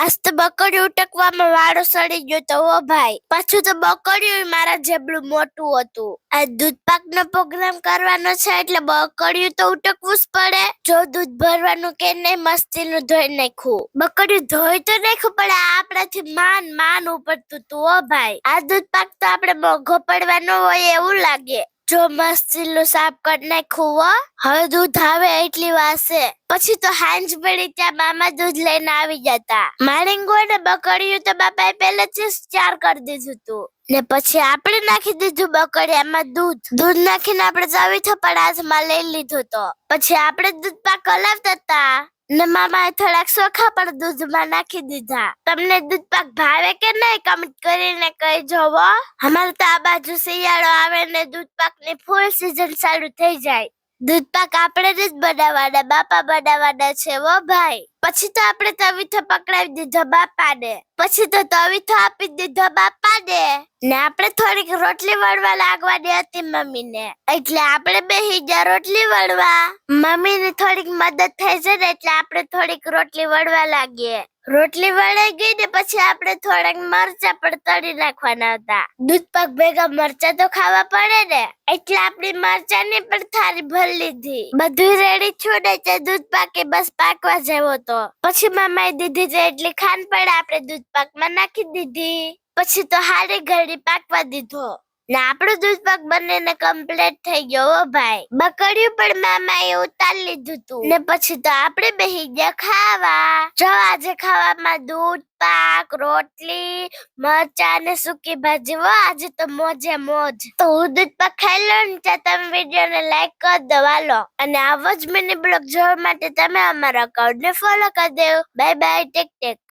આજ તો બકડ્યું ઉટકવામાં વાળો સડી ગયો તો ઓ ભાઈ. પાછું તો બકડ્યું મારા જેબલું મોટું હતું. આ દૂધ પાકનો પ્રોગ્રામ કરવાનો છે એટલે બકડ્યું તો ઉટકવું જ પડે. જો દૂધ ભરવાનું કે નહીં મસ્તી નું ધોઈ નાખ્યું બકડ્યું ધોઈ તો નાખ્યું પણ આપણાથી માન માન ઉપડતું તું ઓ ભાઈ. આ દૂધ પાક તો આપણે મોઘો પડવાનો હોય એવું લાગે. જો મસ્તી સાફ કરી નાખ્યું હવે દૂધ આવે એટલી વાસે. પછી તો હાંજ પડી ત્યાં મામા દૂધ લઈને આવી જતા. મારીંગો ને બકડ્યું તો બાપાએ પહેલેથી ચાર કરી દીધું તું. ને પછી આપણે નાખી દીધું બકડિયામાં દૂધ. દૂધ નાખીને આપણે ચવીથો પણ હાથમાં લઈ લીધું તો. પછી આપણે દૂધ પાક હલાવતા હતા ને મામાએ થોડાક સોખા પણ દૂધમાં નાખી દીધા. તમને દૂધ પાક ભાવે કે નહીં? કમેન્ટ કરીને કહી જોવો અમારે તો આ બાજુ શિયાળો આવે ને દૂધ પાકની ફૂલ સિઝન ચાલુ થઈ જાય. દૂધ પાક આપણે જ બનાવવાના, બાપા બનાવવાના છે વો ભાઈ. પછી તો આપણે તવીથો પકડાવી દીધો બાપાને. પછી તો તવીથો આપી દીધો બાપાને. ને આપણે થોડીક રોટલી વળવા લાગવાની હતી મમ્મીને. એટલે આપણે બેહી ગયા રોટલી વળવા મમ્મીને થોડીક મદદ થઈ છે ને એટલે આપણે થોડીક રોટલી વળવા લાગીએ. રોટલી વળાઈ ગઈ ને પછી આપણે થોડાક મરચા પણ તળી નાખવાના હતા. દૂધ પાક ભેગા મરચા તો ખાવા પડે ને. એટલે આપણી મરચા ને પણ થાળી ભરી લીધી. બધું રેડી છોડે છે દૂધ પાકે બસ પાકવા જેવો તો પછી મામાએ દીધી છે એટલી ખાંડ પણ આપણે દૂધ પાકમાં નાખી દીધી. પછી તો હારી ઘડી પાકવા દીધો. ને આપણું બંને બંનેને કમ્પ્લીટ થઈ ગયો હો ભાઈ. બકડ્યું પણ મામા એ ઉતારી લીધું તું. ને પછી તો આપણે બેહી ગયા ખાવા. જો આજે ખાવામાં દૂધ, પાક, રોટલી, મરચા ને સૂકી ભાજી. હો, આજે તો મોજે મોજ. તો હું દૂધ પાક ખાઈ લો ને ત્યાં તમે વીડિયો ને લાઈક કરી દો લો અને આવો જ મિની બ્લોગ જોવા માટે તમે અમારા અકાઉન્ટ ને ફોલો કરી દેવો બાય બાય ટેક ટેક